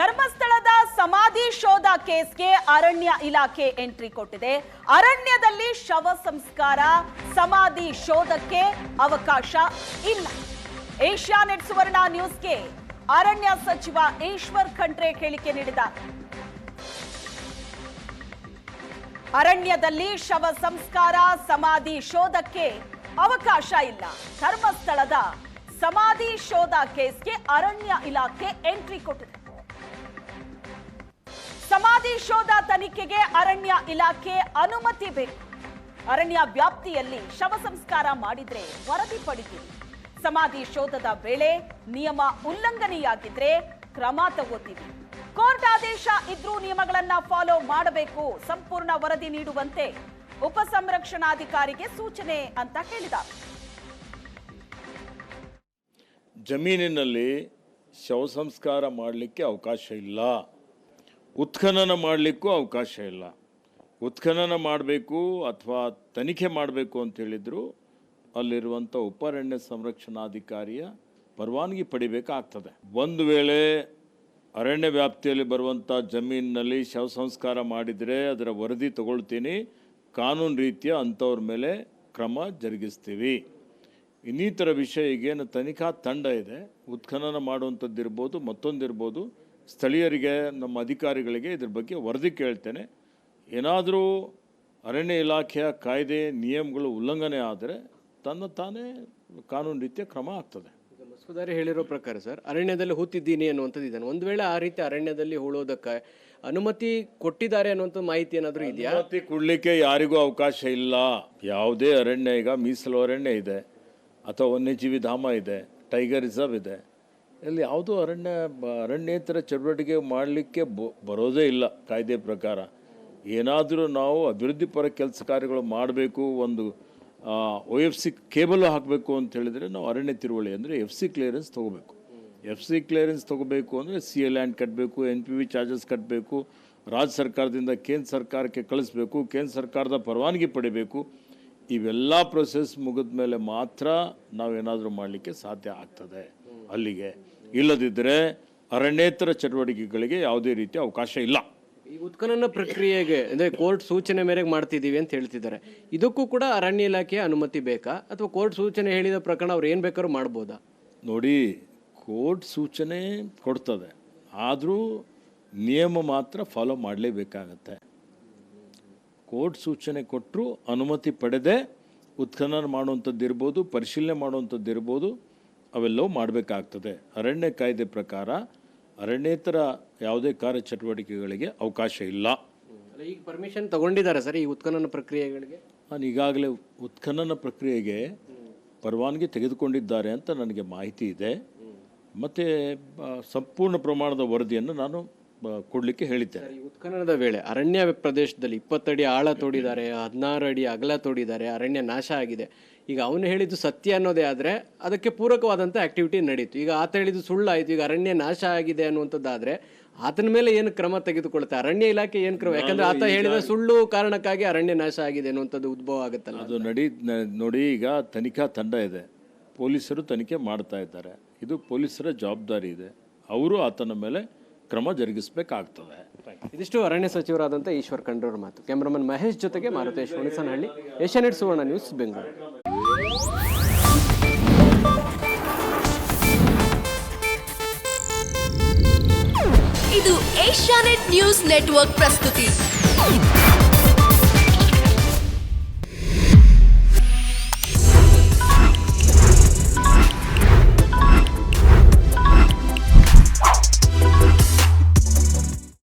ಧರ್ಮಸ್ಥಳದ ಸಮಾಧಿ ಶೋಧ ಕೇಸ್ಗೆ ಅರಣ್ಯ ಇಲಾಖೆ ಎಂಟ್ರಿ ಕೊಟ್ಟಿದೆ. ಅರಣ್ಯದಲ್ಲಿ ಶವ ಸಂಸ್ಕಾರ, ಸಮಾಧಿ ಶೋಧಕ್ಕೆ ಅವಕಾಶ ಇಲ್ಲ. ಏಷ್ಯಾನೆಟ್ ಸುವರ್ಣ ನ್ಯೂಸ್ಗೆ ಅರಣ್ಯ ಸಚಿವ ಈಶ್ವರ್ ಖಂಡ್ರೆ ಹೇಳಿಕೆ ನೀಡಿದ ಅರಣ್ಯದಲ್ಲಿ ಶವ ಸಂಸ್ಕಾರ, ಸಮಾಧಿ ಶೋಧಕ್ಕೆ ಅವಕಾಶ ಇಲ್ಲ. ಧರ್ಮಸ್ಥಳದ ಸಮಾಧಿ ಶೋಧ ಕೇಸ್ಗೆ ಅರಣ್ಯ ಇಲಾಖೆ ಎಂಟ್ರಿ ಕೊಟ್ಟಿದೆ. ಶೋಧ ತನಿಖೆಗೆ ಅರಣ್ಯ ಇಲಾಖೆ ಅನುಮತಿ ಬೇಕು. ಅರಣ್ಯ ವ್ಯಾಪ್ತಿಯಲ್ಲಿ ಶವ ಸಂಸ್ಕಾರ ಮಾಡಿದ್ರೆ ವರದಿ ಪಡಿತೀವಿ ಸಮಾಧಿ ಶೋಧದ ವೇಳೆ ನಿಯಮ ಉಲ್ಲಂಘನೆಯಾಗಿದ್ರೆ ಕ್ರಮ ತಗೋತೀವಿ ಕೋರ್ಟ್ ಆದೇಶ ಇದ್ರೂ ನಿಯಮಗಳನ್ನ ಫಾಲೋ ಮಾಡಬೇಕು, ಸಂಪೂರ್ಣ ವರದಿ ನೀಡುವಂತೆ ಉಪಸಂರಕ್ಷಣಾಧಿಕಾರಿಗೆ ಸೂಚನೆ ಅಂತ ಹೇಳಿದ ಜಮೀನಿನಲ್ಲಿ ಶವ ಸಂಸ್ಕಾರ ಮಾಡಲಿಕ್ಕೆ ಅವಕಾಶ ಇಲ್ಲ. ಉತ್ಖನನ ಮಾಡಲಿಕ್ಕೂ ಅವಕಾಶ ಇಲ್ಲ. ಉತ್ಖನನ ಮಾಡಬೇಕು ಅಥವಾ ತನಿಖೆ ಮಾಡಬೇಕು ಅಂತ ಹೇಳಿದ್ರು, ಅಲ್ಲಿರುವಂಥ ಉಪಾರಣ್ಯ ಸಂರಕ್ಷಣಾಧಿಕಾರಿಯ ಪರವಾನಗಿ ಪಡಿಬೇಕಾಗ್ತದೆ. ಒಂದು ವೇಳೆ ಅರಣ್ಯ ವ್ಯಾಪ್ತಿಯಲ್ಲಿ ಬರುವಂಥ ಜಮೀನಿನಲ್ಲಿ ಶವ ಸಂಸ್ಕಾರ ಮಾಡಿದರೆ ಅದರ ವರದಿ ತಗೊಳ್ತೀನಿ, ಕಾನೂನು ರೀತಿಯ ಅಂಥವ್ರ ಮೇಲೆ ಕ್ರಮ ಜರುಗಿಸ್ತೀವಿ. ಇನ್ನಿತರ ವಿಷಯ ಈಗೇನು ತನಿಖಾ ತಂಡ ಇದೆ. ಉತ್ಖನನ ಮಾಡುವಂಥದ್ದಿರ್ಬೋದು, ಮತ್ತೊಂದಿರ್ಬೋದು ಸ್ಥಳೀಯರಿಗೆ ನಮ್ಮ ಅಧಿಕಾರಿಗಳಿಗೆ ಇದ್ರ ಬಗ್ಗೆ ವರದಿ ಕೇಳ್ತೇನೆ. ಏನಾದರೂ ಅರಣ್ಯ ಇಲಾಖೆಯ ಕಾಯ್ದೆ ನಿಯಮಗಳು ಉಲ್ಲಂಘನೆ ಆದರೆ ತನ್ನ ತಾನೇ ಕಾನೂನು ರೀತಿಯ ಕ್ರಮ ಆಗ್ತದೆ. ಮಸೂದಾರಿ ಹೇಳಿರೋ ಪ್ರಕಾರ ಸರ್ ಅರಣ್ಯದಲ್ಲಿ ಹೂತಿದ್ದೀನಿ ಅನ್ನುವಂಥದ್ದು ಇದ್ದಾನೆ ಒಂದು ವೇಳೆ ಆ ರೀತಿ ಅರಣ್ಯದಲ್ಲಿ ಹೂಳೋದಕ್ಕೆ ಅನುಮತಿ ಕೊಟ್ಟಿದ್ದಾರೆ ಅನ್ನುವಂಥ ಮಾಹಿತಿ ಏನಾದರೂ ಇದೆಯಾ? ಅನುಮತಿ ಕೊಡಲಿಕ್ಕೆ ಯಾರಿಗೂ ಅವಕಾಶ ಇಲ್ಲ. ಯಾವುದೇ ಅರಣ್ಯ ಈಗ ಮೀಸಲು ಅರಣ್ಯ ಇದೆ ಅಥವಾ ವನ್ಯಜೀವಿ ಧಾಮ ಇದೆ ಟೈಗರ್ ರಿಸರ್ವ್ ಇದೆ. ಇಲ್ಲಿ ಯಾವುದೂ ಅರಣ್ಯ, ಅರಣ್ಯೇತರ ಚಟುವಟಿಕೆ ಮಾಡಲಿಕ್ಕೆ ಬರೋದೇ ಇಲ್ಲ ಕಾಯ್ದೆ ಪ್ರಕಾರ. ಏನಾದರೂ ನಾವು ಅಭಿವೃದ್ಧಿ ಪರ ಕೆಲಸ ಕಾರ್ಯಗಳು ಮಾಡಬೇಕು, ಒಂದು ಒ ಎಫ್ ಸಿ ಕೇಬಲ್ ಹಾಕಬೇಕು ಅಂತ ಹೇಳಿದರೆ ನಾವು ಅರಣ್ಯ ತಿರುವಳಿ ಅಂದರೆ ಎಫ್ ಸಿ ಕ್ಲಿಯರೆನ್ಸ್ ತೊಗೋಬೇಕು. ಎಫ್ ಸಿ ಕ್ಲಿಯರೆನ್ಸ್ ತೊಗೋಬೇಕು ಅಂದರೆ ಸಿ ಎ ಲ್ಯಾಂಡ್ ಕಟ್ಟಬೇಕು ಎನ್ ಪಿ ವಿ ಚಾರ್ಜಸ್ ಕಟ್ಟಬೇಕು ರಾಜ್ಯ ಸರ್ಕಾರದಿಂದ ಕೇಂದ್ರ ಸರ್ಕಾರಕ್ಕೆ ಕಳಿಸ್ಬೇಕು, ಕೇಂದ್ರ ಸರ್ಕಾರದ ಪರವಾನಗಿ ಪಡಿಬೇಕು. ಇವೆಲ್ಲ ಪ್ರೊಸೆಸ್ ಮುಗಿದ ಮೇಲೆ ಮಾತ್ರ ನಾವೇನಾದರೂ ಮಾಡಲಿಕ್ಕೆ ಸಾಧ್ಯ ಆಗ್ತದೆ. ಅಲ್ಲಿಗೆ. ಇಲ್ಲದಿದ್ದರೆ ಅರಣ್ಯೇತರ ಚಟುವಟಿಕೆಗಳಿಗೆ ಯಾವುದೇ ರೀತಿ ಅವಕಾಶ ಇಲ್ಲ. ಈ ಉತ್ಖನನ ಪ್ರಕ್ರಿಯೆಗೆ ಅಂದರೆ ಕೋರ್ಟ್ ಸೂಚನೆ ಮೇರೆಗೆ ಮಾಡ್ತಿದ್ದೀವಿ ಅಂತ ಹೇಳ್ತಿದ್ದಾರೆ. ಇದಕ್ಕೂ ಕೂಡ ಅರಣ್ಯ ಇಲಾಖೆಯ ಅನುಮತಿ ಬೇಕಾ? ಅಥವಾ ಕೋರ್ಟ್ ಸೂಚನೆ ಹೇಳಿದ ಪ್ರಕಾರ ಅವ್ರು ಏನು ಬೇಕಾದ್ರೂ ಮಾಡ್ಬೋದಾ? ನೋಡಿ ಕೋರ್ಟ್ ಸೂಚನೆ ಕೊಡ್ತದೆ. ಆದರೂ ನಿಯಮ ಮಾತ್ರ ಫಾಲೋ ಮಾಡಲೇಬೇಕಾಗತ್ತೆ. ಕೋರ್ಟ್ ಸೂಚನೆ ಕೊಟ್ಟರು ಅನುಮತಿ ಪಡೆದೇ ಉತ್ಖನನ ಮಾಡುವಂಥದ್ದು ಇರ್ಬೋದು ಪರಿಶೀಲನೆ ಮಾಡುವಂಥದ್ದು ಇರ್ಬೋದು ಅವೆಲ್ಲವೂ ಮಾಡಬೇಕಾಗ್ತದೆ. ಅರಣ್ಯ ಕಾಯ್ದೆ ಪ್ರಕಾರ ಅರಣ್ಯೇತರ ಯಾವುದೇ ಕಾರ್ಯಚಟುವಟಿಕೆಗಳಿಗೆ ಅವಕಾಶ ಇಲ್ಲ. ಈಗ ಪರ್ಮಿಷನ್ ತಗೊಂಡಿದ್ದಾರೆ ಸರ್ ಈ ಉತ್ಖನನ ಪ್ರಕ್ರಿಯೆಗಳಿಗೆ? ನಾನು ಈಗಾಗಲೇ ಉತ್ಖನನ ಪ್ರಕ್ರಿಯೆಗೆ ಪರವಾನಗಿ ತೆಗೆದುಕೊಂಡಿದ್ದಾರೆ ಅಂತ ನನಗೆ ಮಾಹಿತಿ ಇದೆ. ಮತ್ತು ಸಂಪೂರ್ಣ ಪ್ರಮಾಣದ ವರದಿಯನ್ನು ನಾನು ಕೊಡಲಿಕ್ಕೆ ಹೇಳಿದ್ದಾರೆ. ಈ ಉತ್ಖನನದ ವೇಳೆ ಅರಣ್ಯ ಪ್ರದೇಶದಲ್ಲಿ ಇಪ್ಪತ್ತಡಿ ಆಳ ತೋಡಿದ್ದಾರೆ ಹದಿನಾರು ಅಡಿ ಅಗಲ ತೋಡಿದ್ದಾರೆ ಅರಣ್ಯ ನಾಶ ಆಗಿದೆ. ಈಗ ಅವನು ಹೇಳಿದ್ದು ಸತ್ಯ ಅನ್ನೋದೇ ಆದರೆ ಅದಕ್ಕೆ ಪೂರಕವಾದಂಥ ಆಕ್ಟಿವಿಟಿ ನಡೀತು. ಈಗ ಆತ ಹೇಳಿದ್ದು ಸುಳ್ಳಾಯಿತು ಈಗ ಅರಣ್ಯ ನಾಶ ಆಗಿದೆ ಅನ್ನುವಂಥದ್ದಾದರೆ ಆತನ ಮೇಲೆ ಏನು ಕ್ರಮ ತೆಗೆದುಕೊಳ್ತಾರೆ ಅರಣ್ಯ ಇಲಾಖೆ ಏನು ಕ್ರಮ? ಯಾಕಂದ್ರೆ ಆತ ಹೇಳಿದ ಸುಳ್ಳು ಕಾರಣಕ್ಕಾಗಿ ಅರಣ್ಯ ನಾಶ ಆಗಿದೆ ಅನ್ನುವಂಥದ್ದು ಉದ್ಭವ ಆಗುತ್ತಲ್ಲ. ಅದು ನಡಿ ನೋಡಿ ಈಗ ತನಿಖಾ ತಂಡ ಇದೆ. ಪೊಲೀಸರು ತನಿಖೆ ಮಾಡ್ತಾ ಇದ್ದಾರೆ. ಇದು ಪೊಲೀಸರ ಜವಾಬ್ದಾರಿ ಇದೆ. ಅವರು ಆತನ ಮೇಲೆ ಕ್ರಮ ಜರುಗಿಸಬೇಕಾಗ್ತದೆ ಇದಿಷ್ಟು ಅರಣ್ಯ ಸಚಿವರಾದಂಥ ಈಶ್ವರ್ ಖಂಡ್ರವರ ಮಾತು. ಕ್ಯಾಮ್ರಾಮನ್ ಮಹೇಶ್ ಜೊತೆಗೆ ಮಾರುತೇಶ್ ಹುಣಸನಹಳ್ಳಿ ಏಷ್ಯಾನೆಟ್ ಸುವರ್ಣ ನ್ಯೂಸ್ ಬೆಂಗಳೂರು. ಇದು ಏಷ್ಯಾನೆಟ್ ನ್ಯೂಸ್ ನೆಟ್ವರ್ಕ್ ಪ್ರಸ್ತುತಿ.